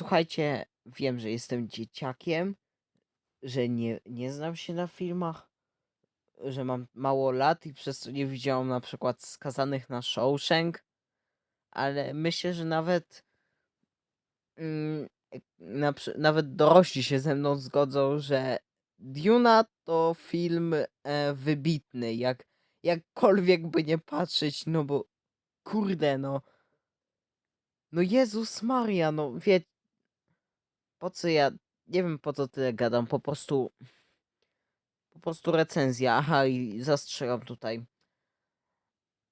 Słuchajcie, wiem, że jestem dzieciakiem, że nie, nie znam się na filmach, że mam mało lat i przez to nie widziałam na przykład skazanych na Shawshank, ale myślę, że nawet mm, na, nawet dorośli się ze mną zgodzą, że Duna to film e, wybitny, jak, jakkolwiek by nie patrzeć, no bo kurde, no. No Jezus Maria, no wie, po co ja, nie wiem po co tyle gadam, po prostu, po prostu recenzja, aha i zastrzegam tutaj.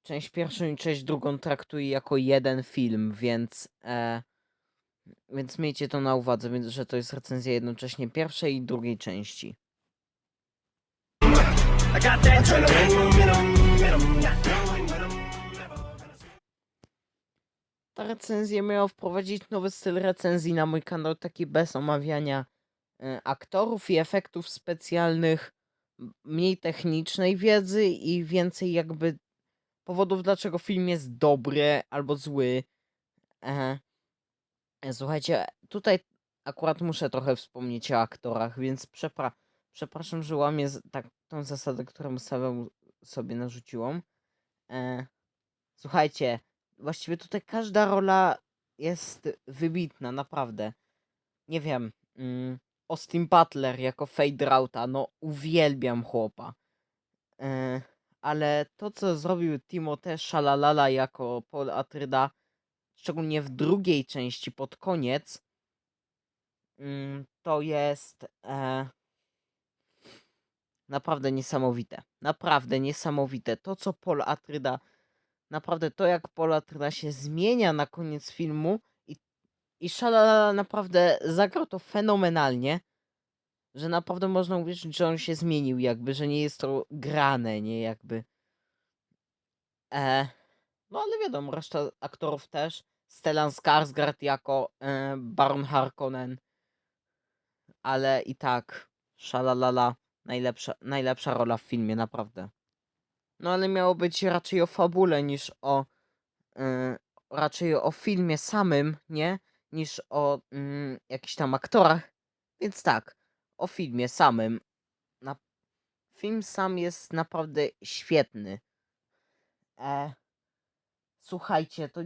Część pierwszą i część drugą traktuję jako jeden film, więc, e, więc miejcie to na uwadze, więc, że to jest recenzja jednocześnie pierwszej i drugiej części. I got that. Ta recenzja miała wprowadzić nowy styl recenzji na mój kanał, taki bez omawiania e, aktorów i efektów specjalnych, mniej technicznej wiedzy i więcej jakby powodów, dlaczego film jest dobry albo zły. E, e, słuchajcie, tutaj akurat muszę trochę wspomnieć o aktorach, więc przepra przepraszam, że łamię tak tą zasadę, którą samemu sobie narzuciłam. E, słuchajcie, właściwie tutaj każda rola jest wybitna, naprawdę. Nie wiem, mm, Austin Butler jako Fade Rauta, no uwielbiam chłopa. E, ale to, co zrobił Timothée Shalalala jako Paul Atryda, szczególnie w drugiej części pod koniec, mm, to jest e, naprawdę niesamowite. Naprawdę niesamowite. To, co Paul Atryda, naprawdę to, jak Paul Atryda się zmienia na koniec filmu i, i Shalalala naprawdę zagrał to fenomenalnie, że naprawdę można uwierzyć, że on się zmienił jakby, że nie jest to grane, nie jakby. E, no ale wiadomo, reszta aktorów też. Stellan Skarsgård jako e, Baron Harkonnen. Ale i tak, szalalala, najlepsza, najlepsza rola w filmie, naprawdę. No ale miało być raczej o fabule niż o... E, raczej o filmie samym, nie? Niż o mm, jakichś tam aktorach. Więc tak, o filmie samym. Na... Film sam jest naprawdę świetny. E, słuchajcie, to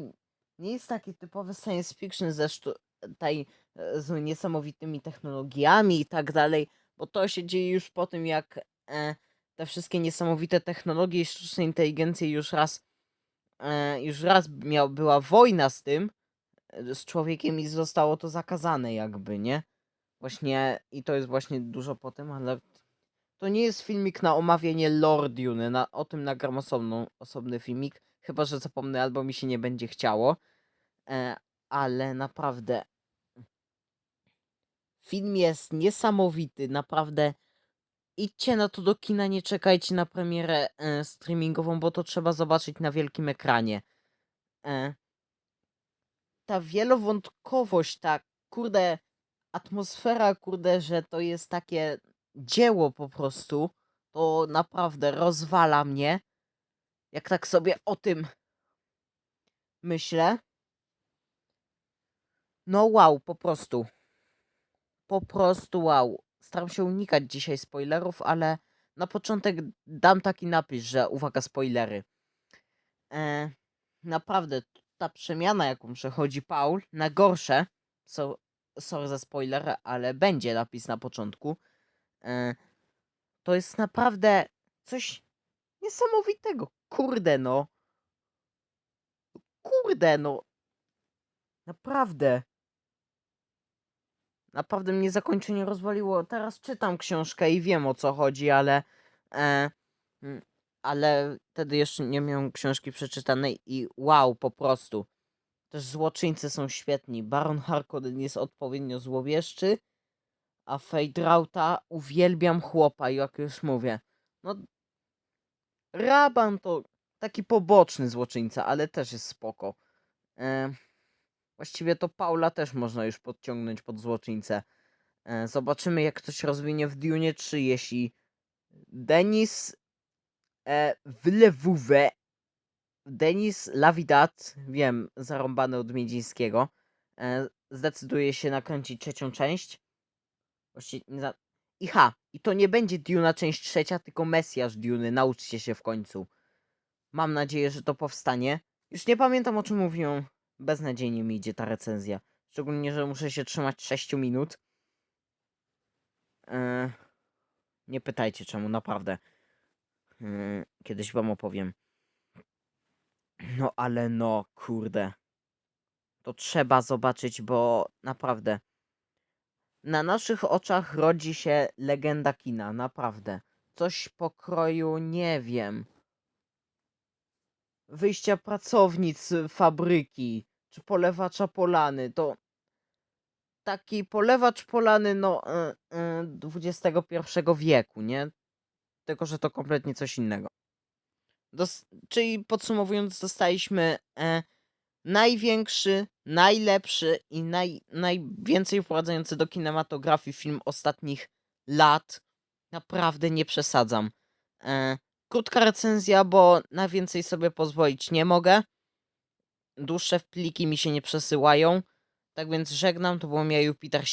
nie jest taki typowy science fiction ze sztu- e, z niesamowitymi technologiami i tak dalej, bo to się dzieje już po tym, jak e, te wszystkie niesamowite technologie i sztuczne inteligencje już raz, e, już raz miał, była wojna z tym, e, z człowiekiem i zostało to zakazane jakby, nie? Właśnie, i to jest właśnie dużo po tym, ale to nie jest filmik na omawianie lore Dune, na, o tym nagram osobną, osobny filmik, chyba, że zapomnę albo mi się nie będzie chciało, e, ale naprawdę film jest niesamowity, naprawdę idźcie na to do kina, nie czekajcie na premierę e, streamingową, bo to trzeba zobaczyć na wielkim ekranie. E, ta wielowątkowość, ta kurde atmosfera, kurde, że to jest takie dzieło po prostu, to naprawdę rozwala mnie. Jak tak sobie o tym myślę. No wow, po prostu. Po prostu wow. Staram się unikać dzisiaj spoilerów, ale na początek dam taki napis, że uwaga, spoilery. E, naprawdę, ta przemiana, jaką przechodzi Paul, na gorsze, so, sorry za spoiler, ale będzie napis na początku, e, to jest naprawdę coś niesamowitego. Kurde, no. Kurde, no. Naprawdę. Naprawdę mnie zakończenie rozwaliło. Teraz czytam książkę i wiem o co chodzi, ale. E, mm, ale wtedy jeszcze nie miałem książki przeczytanej i wow, po prostu. Też złoczyńcy są świetni. Baron Harkonnen jest odpowiednio złowieszczy, a Fejdrauta uwielbiam chłopa, jak już mówię. No, Raban to taki poboczny złoczyńca, ale też jest spoko. E, właściwie to Paula też można już podciągnąć pod złoczyńcę. E, zobaczymy, jak to się rozwinie w Dune 3, jeśli Denis e, Villeneuve, Denis Lavidat, wiem, zarąbany od Miedzińskiego, e, zdecyduje się nakręcić trzecią część. Właściwie. I ha, i to nie będzie Duna część trzecia, tylko Mesjasz Duny, nauczcie się w końcu. Mam nadzieję, że to powstanie. Już nie pamiętam o czym mówiłem. Beznadziejnie mi idzie ta recenzja. Szczególnie, że muszę się trzymać 6 minut. E, nie pytajcie czemu, naprawdę. E, kiedyś wam opowiem. No ale no, kurde. To trzeba zobaczyć, bo naprawdę. Na naszych oczach rodzi się legenda kina, naprawdę. Coś pokroju, nie wiem. Wyjścia pracownic fabryki, czy polewacza polany, to taki polewacz polany, no, y, y, XXI wieku, nie? Tylko, że to kompletnie coś innego. Dos- czyli podsumowując, dostaliśmy e, największy, najlepszy i naj, najwięcej wprowadzający do kinematografii film ostatnich lat. Naprawdę nie przesadzam. E, krótka recenzja, bo na więcej sobie pozwolić nie mogę. Dłuższe pliki mi się nie przesyłają. Tak więc żegnam, to był ja Jupiter